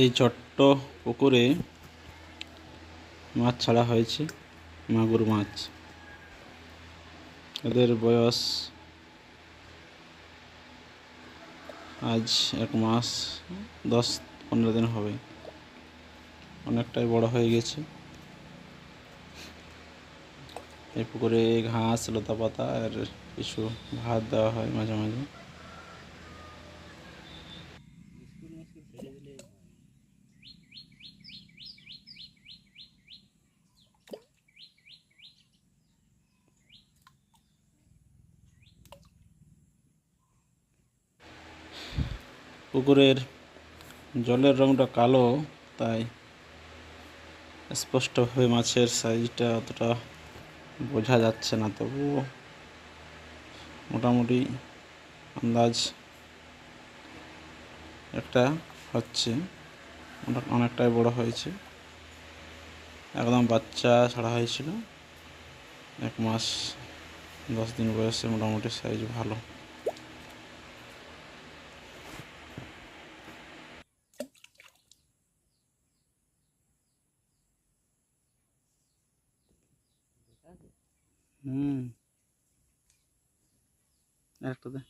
এই ছোট্ট পুকুরে মাছ ছাড়া হয়েছে, মাগুর মাছ। এদের বয়স আজ এক মাস, দশ, পনেরো দিন হবে। অনেকটাই বড় হয়ে গেছে। এই পুকুরে ঘাস লতা পাতা আর কিছু ভাত দেওয়া হয় মাঝে মাঝে। পুকুরের জলের রংটা কালো, তাই স্পষ্টভাবে মাছের সাইজটা অতটা বোঝা যাচ্ছে না তবুও মোটামুটি আন্দাজ একটা হচ্ছে অনেক- অনেকটাই বড় হয়েছে। একদম বাচ্চা ছাড়া হয়েছিল। এক মাস, দশ দিন বয়সে মোটামুটি সাইজ ভালো। হুম। একটা দে।